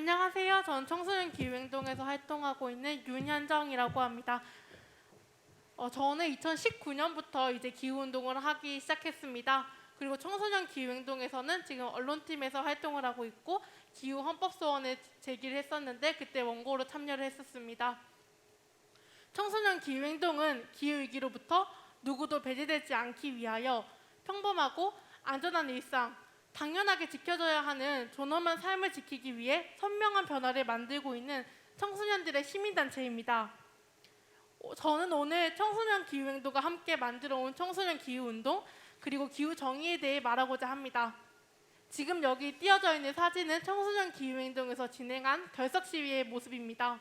안녕하세요. 전 청소년 기후행동에서 활동하고 있는 윤현정이라고 합니다. 어, 저는 2019년부터 이제 기후운동을 하기 시작했습니다. 그리고 청소년 기후행동에서는 지금 언론팀에서 활동을 하고 있고 기후 헌법소원을 제기를 했었는데 그때 원고로 참여를 했었습니다. 청소년 기후행동은 기후위기로부터 누구도 배제되지 않기 위하여 평범하고 안전한 일상, 당연하게 지켜져야 하는 존엄한 삶을 지키기 위해 선명한 변화를 만들고 있는 청소년들의 시민단체입니다. 어, 저는 오늘 청소년 기후행동과 함께 만들어온 청소년 기후운동 그리고 기후 정의에 대해 말하고자 합니다. 지금 여기 띄어져 있는 사진은 청소년 기후행동에서 진행한 결석 시위의 모습입니다.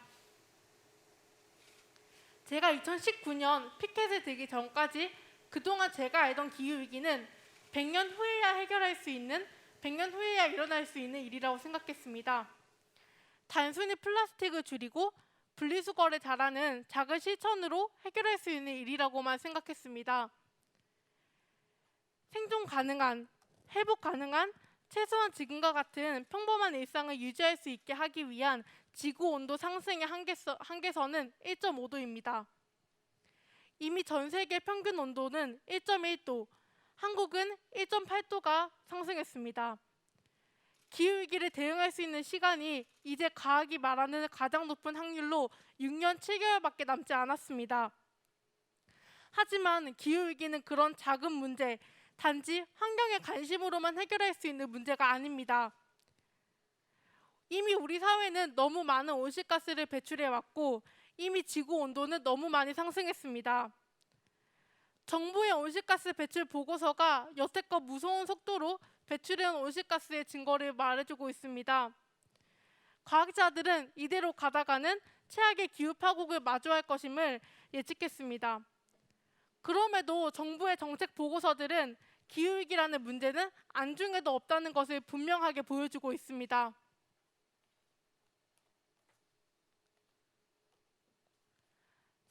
제가 2019년 피켓에 들기 전까지 그동안 제가 알던 기후 위기는 100년 후에야 해결할 수 있는 100년 후에야 일어날 수 있는 일이라고 생각했습니다. 단순히 플라스틱을 줄이고 분리수거를 잘하는 작은 실천으로 해결할 수 있는 일이라고만 생각했습니다. 생존 가능한, 회복 가능한, 최소한 지금과 같은 평범한 일상을 유지할 수 있게 하기 위한 지구 온도 상승의 한계서, 한계선은 1.5도입니다. 이미 전 세계 평균 온도는 1.1도, 한국은 1.8도가 상승했습니다. 기후위기를 대응할 수 있는 시간이 이제 과학이 말하는 가장 높은 확률로 6년 7개월밖에 남지 않았습니다. 하지만 기후위기는 그런 작은 문제, 단지 환경의 관심으로만 해결할 수 있는 문제가 아닙니다. 이미 우리 사회는 너무 많은 온실가스를 배출해 왔고 이미 지구 온도는 너무 많이 상승했습니다. 정부의 온실가스 배출 보고서가 여태껏 무서운 속도로 배출해온 온실가스의 증거를 말해주고 있습니다. 과학자들은 이대로 가다가는 최악의 기후 파국을 마주할 것임을 예측했습니다. 그럼에도 정부의 정책 보고서들은 기후위기라는 문제는 안중에도 없다는 것을 분명하게 보여주고 있습니다.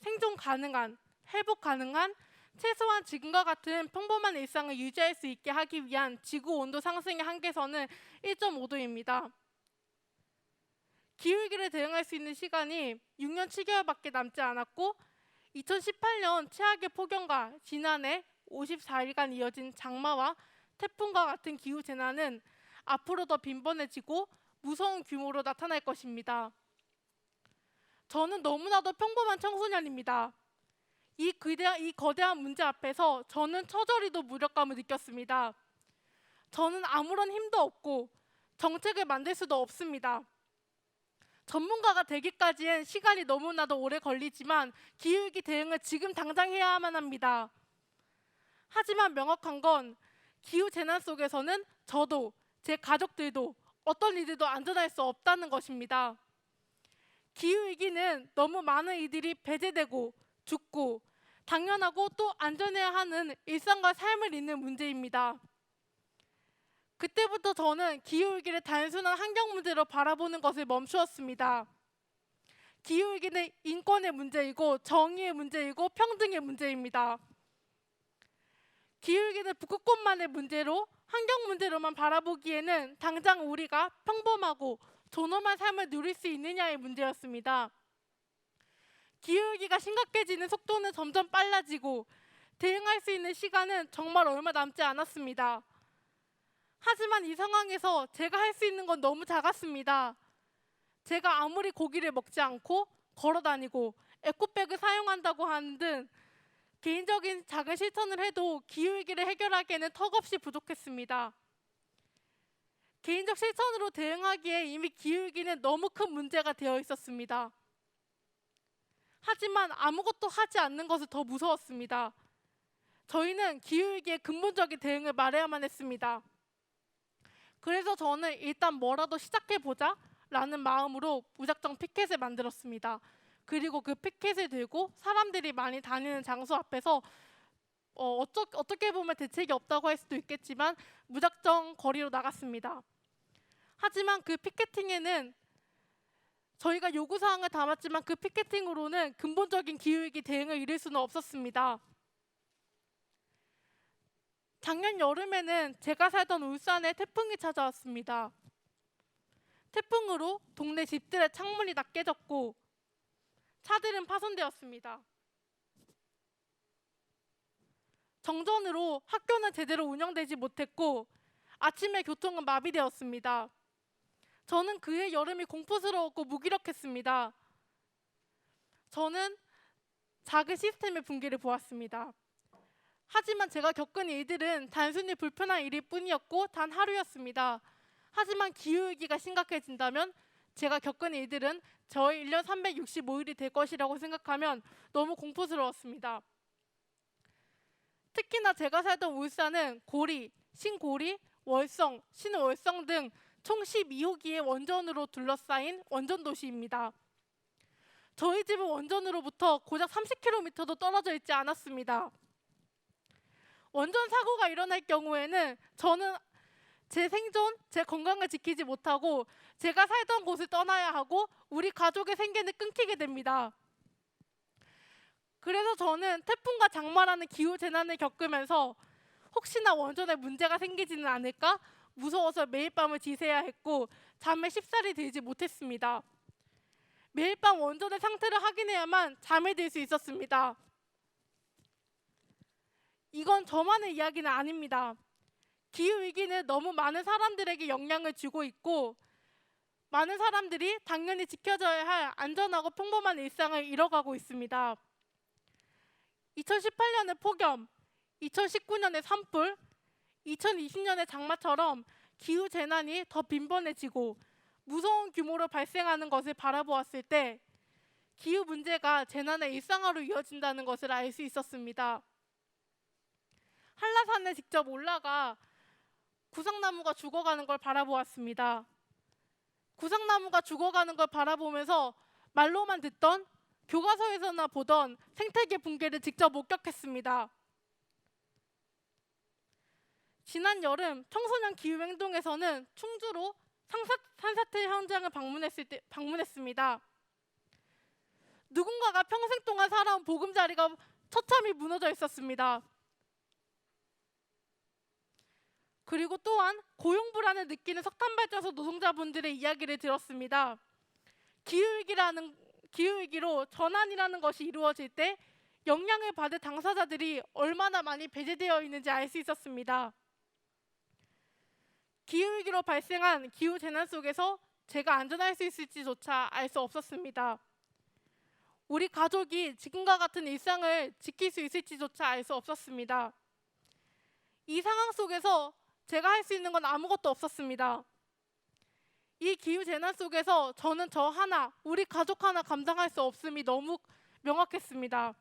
생존 가능한, 회복 가능한, 최소한 지금과 같은 평범한 일상을 유지할 수 있게 하기 위한 지구 온도 상승의 한계선은 1.5도입니다. 기후위기를 대응할 수 있는 시간이 6년 7개월밖에 남지 않았고 2018년 최악의 폭염과 지난해 54일간 이어진 장마와 태풍과 같은 기후 재난은 앞으로 더 빈번해지고 무서운 규모로 나타날 것입니다. 저는 너무나도 평범한 청소년입니다. 이, 그대, 이 거대한 문제 앞에서 저는 처절히도 무력감을 느꼈습니다. 저는 아무런 힘도 없고 정책을 만들 수도 없습니다. 전문가가 되기까지엔 시간이 너무나도 오래 걸리지만 기후위기 대응을 지금 당장 해야만 합니다. 하지만 명확한 건 기후 재난 속에서는 저도 제 가족들도 어떤 이들도 안전할 수 없다는 것입니다. 기후 위기는 너무 많은 이들이 배제되고 죽고 당연하고 또 안전해야 하는 일상과 삶을 잇는 문제입니다. 그때부터 저는 기후 위기를 단순한 환경 문제로 바라보는 것을 멈추었습니다. 기후 위기는 인권의 문제이고 정의의 문제이고 평등의 문제입니다. 기후 위기는 북극곰만의 문제로 환경 문제로만 바라보기에는 당장 우리가 평범하고 존엄한 삶을 누릴 수 있느냐의 문제였습니다. 기후위기가 심각해지는 속도는 점점 빨라지고 대응할 수 있는 시간은 정말 얼마 남지 않았습니다. 하지만 이 상황에서 제가 할 수 있는 건 너무 작았습니다. 제가 아무리 고기를 먹지 않고 걸어 다니고 에코백을 사용한다고 하는 등 개인적인 작은 실천을 해도 기후위기를 해결하기에는 턱없이 부족했습니다. 개인적 실천으로 대응하기에 이미 기후위기는 너무 큰 문제가 되어 있었습니다. 하지만 아무것도 하지 않는 것은 더 무서웠습니다. 저희는 기후위기의 근본적인 대응을 말해야만 했습니다. 그래서 저는 일단 뭐라도 시작해보자 라는 마음으로 무작정 피켓을 만들었습니다. 그리고 그 피켓을 들고 사람들이 많이 다니는 장소 앞에서 어, 어쩌, 어떻게 보면 대책이 없다고 할 수도 있겠지만 무작정 거리로 나갔습니다. 하지만 그 피켓팅에는 저희가 요구사항을 담았지만 그 피켓팅으로는 근본적인 기후위기 대응을 이룰 수는 없었습니다. 작년 여름에는 제가 살던 울산에 태풍이 찾아왔습니다. 태풍으로 동네 집들의 창문이 다 깨졌고 차들은 파손되었습니다. 정전으로 학교는 제대로 운영되지 못했고 아침에 교통은 마비되었습니다. 저는 그해 여름이 공포스러웠고 무기력했습니다. 저는 작은 시스템의 붕괴를 보았습니다. 하지만 제가 겪은 일들은 단순히 불편한 일일 뿐이었고 단 하루였습니다. 하지만 기후위기가 심각해진다면 제가 겪은 일들은 저의 1년 365일이 될 것이라고 생각하면 너무 공포스러웠습니다. 특히나 제가 살던 울산은 고리, 신고리, 월성, 신월성 등 총 12호기의 원전으로 둘러싸인 원전 도시입니다. 저희 집은 원전으로부터 고작 30km도 떨어져 있지 않았습니다. 원전 사고가 일어날 경우에는 저는 제 생존, 제 건강을 지키지 못하고 제가 살던 곳을 떠나야 하고 우리 가족의 생계는 끊기게 됩니다. 그래서 저는 태풍과 장마라는 기후 재난을 겪으면서 혹시나 원전에 문제가 생기지는 않을까 무서워서 매일 밤을 지새야 했고 잠에 쉽사리 들지 못했습니다. 매일 밤 원전의 상태를 확인해야만 잠에 들 수 있었습니다. 이건 저만의 이야기는 아닙니다. 기후 위기는 너무 많은 사람들에게 영향을 주고 있고 많은 사람들이 당연히 지켜져야 할 안전하고 평범한 일상을 잃어가고 있습니다. 2018년의 폭염, 2019년의 산불, 2020년의 장마처럼 기후 재난이 더 빈번해지고 무서운 규모로 발생하는 것을 바라보았을 때 기후 문제가 재난의 일상화로 이어진다는 것을 알 수 있었습니다. 한라산에 직접 올라가 구상나무가 죽어가는 걸 바라보았습니다. 구상나무가 죽어가는 걸 바라보면서 말로만 듣던 교과서에서나 보던 생태계 붕괴를 직접 목격했습니다. 지난 여름 청소년 기후행동에서는 충주로 산사태 현장을 방문했을 때, 방문했습니다. 누군가가 평생 동안 살아온 보금자리가 처참히 무너져 있었습니다. 그리고 또한 고용 불안을 느끼는 석탄 발전소 노동자분들의 이야기를 들었습니다. 기후위기라는 기후위기로 전환이라는 것이 이루어질 때 영향을 받을 당사자들이 얼마나 많이 배제되어 있는지 알 수 있었습니다. 기후위기로 발생한 기후 재난 속에서 제가 안전할 수 있을지조차 알 수 없었습니다. 우리 가족이 지금과 같은 일상을 지킬 수 있을지조차 알 수 없었습니다. 이 상황 속에서 제가 할 수 있는 건 아무것도 없었습니다. 이 기후 재난 속에서 저는 저 하나, 우리 가족 하나 감당할 수 없음이 너무 명확했습니다.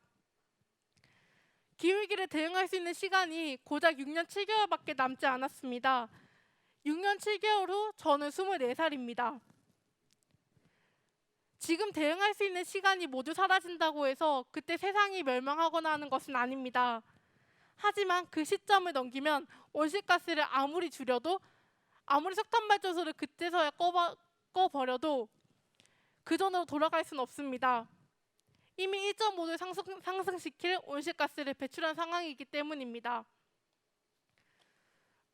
기후 위기를 대응할 수 있는 시간이 고작 6년 7개월밖에 남지 않았습니다. 6년 7개월 후 저는 24살입니다. 지금 대응할 수 있는 시간이 모두 사라진다고 해서 그때 세상이 멸망하거나 하는 것은 아닙니다. 하지만 그 시점을 넘기면 온실가스를 아무리 줄여도 아무리 석탄 발전소를 그때서야 꺼버, 꺼버려도 그 전으로 돌아갈 수는 없습니다. 이미 1.5도 상승, 상승시킬 온실가스를 배출한 상황이기 때문입니다.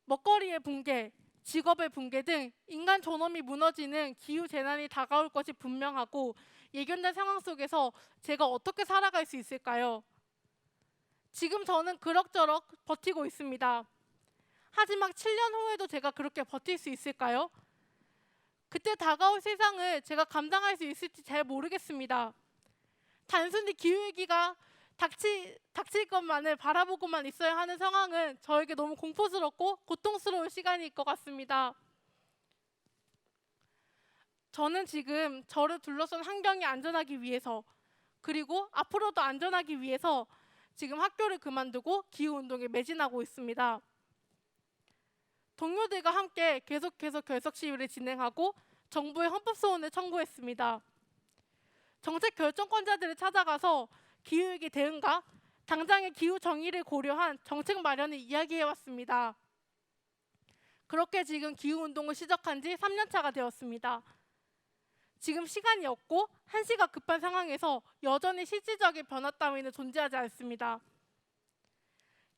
먹거리의 붕괴, 직업의 붕괴 등 인간 존엄이 무너지는 기후 재난이 다가올 것이 분명하고 예견된 상황 속에서 제가 어떻게 살아갈 수 있을까요? 지금 저는 그럭저럭 버티고 있습니다. 하지만 7년 후에도 제가 그렇게 버틸 수 있을까요? 그때 다가올 세상을 제가 감당할 수 있을지 잘 모르겠습니다. 단순히 기후위기가 닥치, 닥칠 것만을 바라보고만 있어야 하는 상황은 저에게 너무 공포스럽고 고통스러운 시간일 것 같습니다. 저는 지금 저를 둘러싼 환경이 안전하기 위해서 그리고 앞으로도 안전하기 위해서 지금 학교를 그만두고 기후 운동에 매진하고 있습니다. 동료들과 함께 계속해서 결석 시위를 진행하고 정부의 헌법 소원을 청구했습니다. 정책 결정권자들을 찾아가서 기후위기 대응과 당장의 기후 정의를 고려한 정책 마련을 이야기해 왔습니다. 그렇게 지금 기후 운동을 시작한 지 3년 차가 되었습니다. 지금 시간이 없고 한시가 급한 상황에서 여전히 실질적인 변화 따위는 존재하지 않습니다.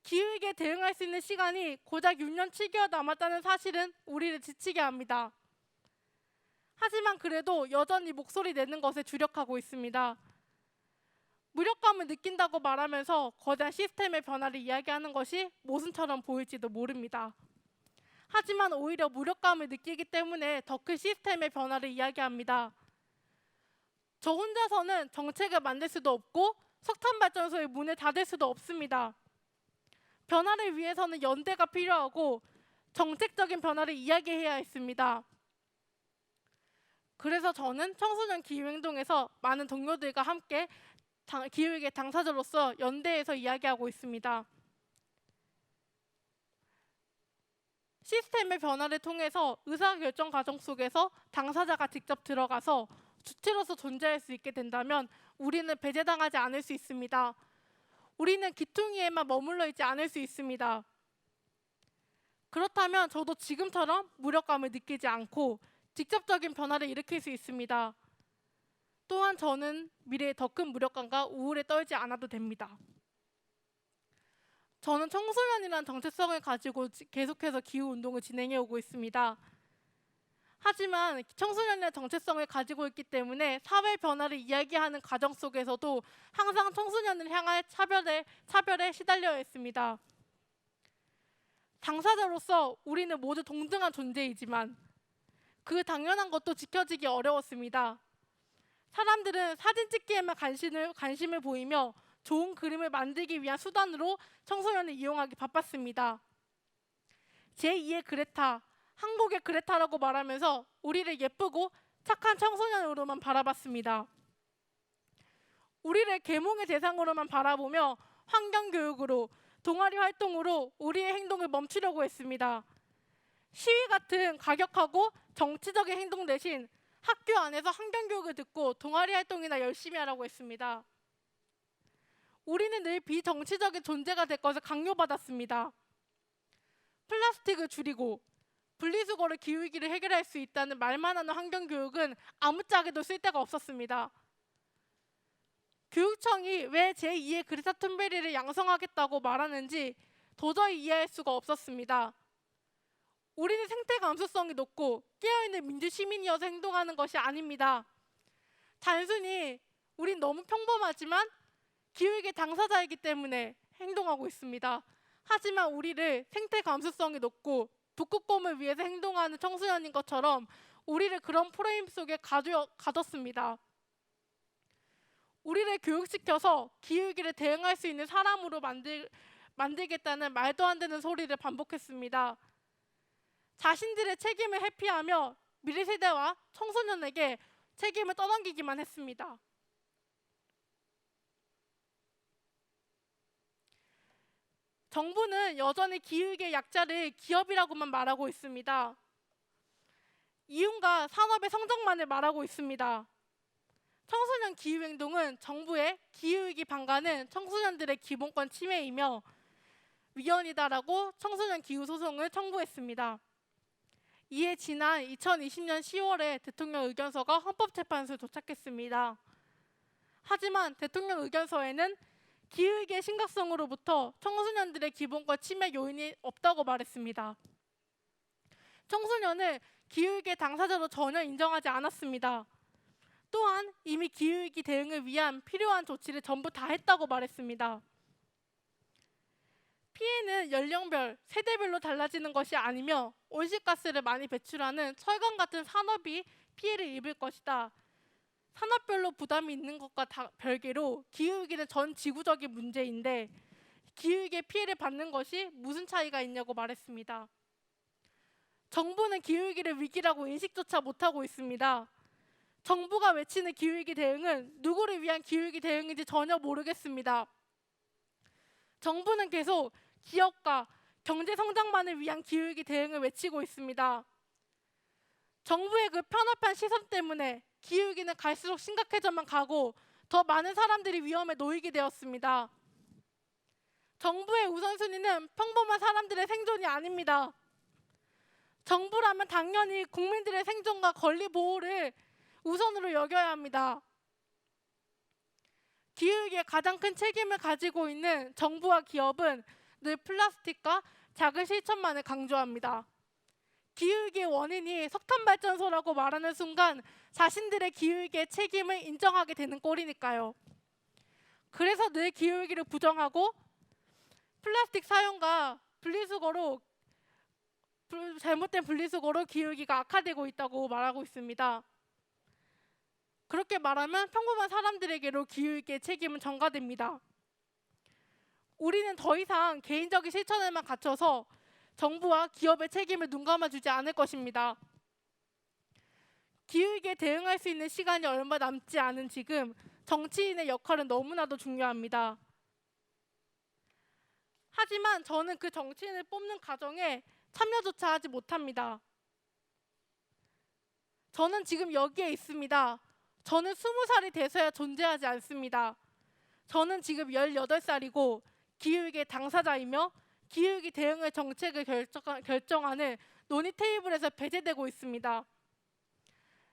기후위기에 대응할 수 있는 시간이 고작 6년 7개월 남았다는 사실은 우리를 지치게 합니다. 하지만 그래도 여전히 목소리 내는 것에 주력하고 있습니다. 무력감을 느낀다고 말하면서 거대한 시스템의 변화를 이야기하는 것이 모순처럼 보일지도 모릅니다. 하지만 오히려 무력감을 느끼기 때문에 더 큰 시스템의 변화를 이야기합니다. 저 혼자서는 정책을 만들 수도 없고 석탄 발전소의 문을 닫을 수도 없습니다. 변화를 위해서는 연대가 필요하고 정책적인 변화를 이야기해야 했습니다. 그래서 저는 청소년 기후행동에서 많은 동료들과 함께 당- 기후위기의 당사자로서 연대에서 이야기하고 있습니다. 시스템의 변화를 통해서 의사결정 과정 속에서 당사자가 직접 들어가서 주체로서 존재할 수 있게 된다면 우리는 배제당하지 않을 수 있습니다. 우리는 기퉁이에만 머물러 있지 않을 수 있습니다. 그렇다면 저도 지금처럼 무력감을 느끼지 않고 직접적인 변화를 일으킬 수 있습니다. 또한 저는 미래에 더큰 무력감과 우울에 떨지 않아도 됩니다. 저는 청소년이란 정체성을 가지고 지- 계속해서 기후 운동을 진행해 오고 있습니다. 하지만 청소년이란 정체성을 가지고 있기 때문에 사회 변화를 이야기하는 과정 속에서도 항상 청소년을 향한 차별에 차별에 시달려 했습니다. 당사자로서 우리는 모두 동등한 존재이지만 그 당연한 것도 지켜지기 어려웠습니다. 사람들은 사진 찍기에만 관심을, 관심을 보이며 좋은 그림을 만들기 위한 수단으로 청소년을 이용하기 바빴습니다. 제2의 그레타, 한국의 그레타라고 말하면서 우리를 예쁘고 착한 청소년으로만 바라봤습니다. 우리를 계몽의 대상으로만 바라보며 환경 교육으로 동아리 활동으로 우리의 행동을 멈추려고 했습니다. 시위 같은 가격하고 정치적인 행동 대신 학교 안에서 환경 교육을 듣고 동아리 활동이나 열심히 하라고 했습니다. 우리는 늘 비정치적인 존재가 될 것을 강요받았습니다. 플라스틱을 줄이고 분리수거를 기후위기를 해결할 수 있다는 말만 하는 환경교육은 아무짝에도 쓸데가 없었습니다. 교육청이 왜 제2의 그레타 툰베리를 양성하겠다고 말하는지 도저히 이해할 수가 없었습니다. 우리는 생태 감수성이 높고 깨어있는 민주 시민이어서 행동하는 것이 아닙니다. 단순히 우린 너무 평범하지만 기후위기 당사자이기 때문에 행동하고 있습니다. 하지만 우리를 생태 감수성이 높고 북극곰을 위해서 행동하는 청소년인 것처럼 우리를 그런 프레임 속에 가두, 가뒀습니다. 우리를 교육시켜서 기후위기를 대응할 수 있는 사람으로 만들, 만들겠다는 말도 안 되는 소리를 반복했습니다. 자신들의 책임을 회피하며 미래 세대와 청소년에게 책임을 떠넘기기만 했습니다. 정부는 여전히 기후위기의 약자를 기업이라고만 말하고 있습니다. 이윤과 산업의 성장만을 말하고 있습니다. 청소년 기후행동은 정부의 기후위기 방관은 청소년들의 기본권 침해이며 위헌이다라고 청소년 기후 소송을 청구했습니다. 이에 지난 2020년 10월에 대통령 의견서가 헌법재판소에 도착했습니다. 하지만 대통령 의견서에는 기후위기의 심각성으로부터 청소년들의 기본권 침해 요인이 없다고 말했습니다. 청소년을 기후위기의 당사자로 전혀 인정하지 않았습니다. 또한 이미 기후위기 대응을 위한 필요한 조치를 전부 다 했다고 말했습니다. 피해는 연령별, 세대별로 달라지는 것이 아니며 온실가스를 많이 배출하는 철강 같은 산업이 피해를 입을 것이다. 산업별로 부담이 있는 것과 다 별개로 기후위기는 전 지구적인 문제인데 기후위기의 피해를 받는 것이 무슨 차이가 있냐고 말했습니다. 정부는 기후위기를 위기라고 인식조차 못하고 있습니다. 정부가 외치는 기후위기 대응은 누구를 위한 기후위기 대응인지 전혀 모르겠습니다. 정부는 계속 기업과 경제 성장만을 위한 기후위기 대응을 외치고 있습니다. 정부의 그 편협한 시선 때문에 기후위기는 갈수록 심각해져만 가고 더 많은 사람들이 위험에 놓이게 되었습니다. 정부의 우선순위는 평범한 사람들의 생존이 아닙니다. 정부라면 당연히 국민들의 생존과 권리 보호를 우선으로 여겨야 합니다. 기후위기에 가장 큰 책임을 가지고 있는 정부와 기업은 늘 플라스틱과 작은 실천만을 강조합니다. 기후위기의 원인이 석탄 발전소라고 말하는 순간 자신들의 기후위기의 책임을 인정하게 되는 꼴이니까요. 그래서 늘 기후위기를 부정하고 플라스틱 사용과 분리수거로 불- 잘못된 분리수거로 기후위기가 악화되고 있다고 말하고 있습니다. 그렇게 말하면 평범한 사람들에게로 기후위기의 책임은 전가됩니다. 우리는 더 이상 개인적인 실천에만 갇혀서 정부와 기업의 책임을 눈 감아 주지 않을 것입니다. 기후위기에 대응할 수 있는 시간이 얼마 남지 않은 지금 정치인의 역할은 너무나도 중요합니다. 하지만 저는 그 정치인을 뽑는 과정에 참여조차 하지 못합니다. 저는 지금 여기에 있습니다. 저는 스무 살이 돼서야 존재하지 않습니다. 저는 지금 18살이고 기후위기 당사자이며 기후위기 대응의 정책을 결정, 결정하는 논의 테이블에서 배제되고 있습니다.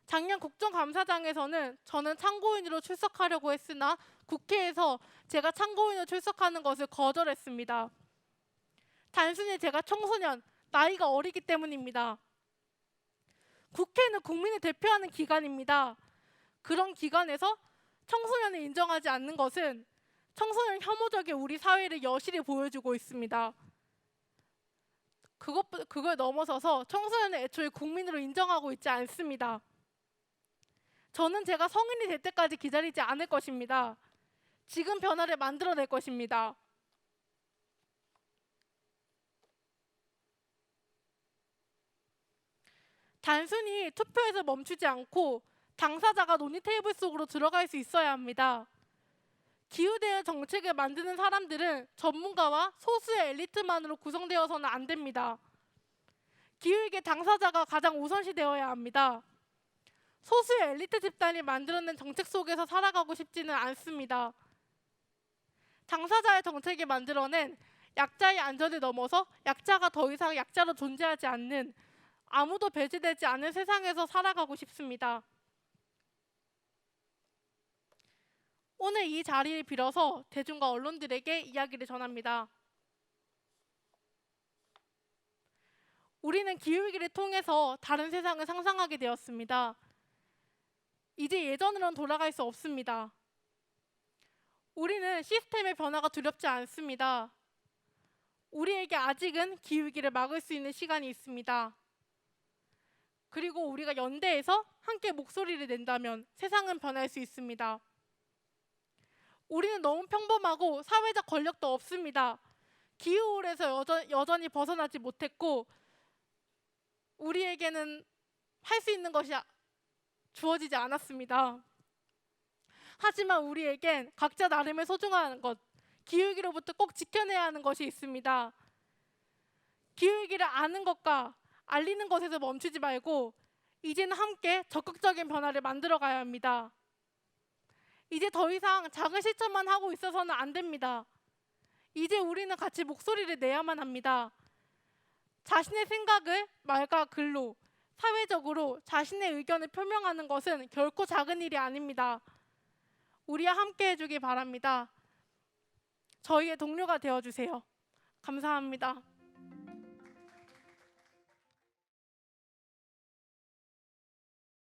작년 국정감사장에서는 저는 참고인으로 출석하려고 했으나 국회에서 제가 참고인으로 출석하는 것을 거절했습니다. 단순히 제가 청소년, 나이가 어리기 때문입니다. 국회는 국민을 대표하는 기관입니다. 그런 기관에서 청소년을 인정하지 않는 것은 청소년 혐오적인 우리 사회를 여실히 보여주고 있습니다. 그것 그걸 넘어서서 청소년을 애초에 국민으로 인정하고 있지 않습니다. 저는 제가 성인이 될 때까지 기다리지 않을 것입니다. 지금 변화를 만들어낼 것입니다. 단순히 투표에서 멈추지 않고 당사자가 논의 테이블 속으로 들어갈 수 있어야 합니다. 기후대응 정책을 만드는 사람들은 전문가와 소수의 엘리트만으로 구성되어서는 안 됩니다. 기후위기 당사자가 가장 우선시되어야 합니다. 소수의 엘리트 집단이 만들어낸 정책 속에서 살아가고 싶지는 않습니다. 당사자의 정책이 만들어낸 약자의 안전을 넘어서 약자가 더 이상 약자로 존재하지 않는 아무도 배제되지 않은 세상에서 살아가고 싶습니다. 오늘 이 자리를 빌어서 대중과 언론들에게 이야기를 전합니다. 우리는 기후위기를 통해서 다른 세상을 상상하게 되었습니다. 이제 예전으로는 돌아갈 수 없습니다. 우리는 시스템의 변화가 두렵지 않습니다. 우리에게 아직은 기후위기를 막을 수 있는 시간이 있습니다. 그리고 우리가 연대해서 함께 목소리를 낸다면 세상은 변할 수 있습니다. 우리는 너무 평범하고 사회적 권력도 없습니다. 기후홀에서 여전, 여전히 벗어나지 못했고 우리에게는 할 수 있는 것이 아- 주어지지 않았습니다. 하지만 우리에겐 각자 나름의 소중한 것, 기후위기로부터 꼭 지켜내야 하는 것이 있습니다. 기후위기를 아는 것과 알리는 것에서 멈추지 말고 이제는 함께 적극적인 변화를 만들어 가야 합니다. 이제 더 이상 작은 실천만 하고 있어서는 안 됩니다. 이제 우리는 같이 목소리를 내야만 합니다. 자신의 생각을 말과 글로 사회적으로 자신의 의견을 표명하는 것은 결코 작은 일이 아닙니다. 우리와 함께 해주기 바랍니다. 저희의 동료가 되어주세요. 감사합니다.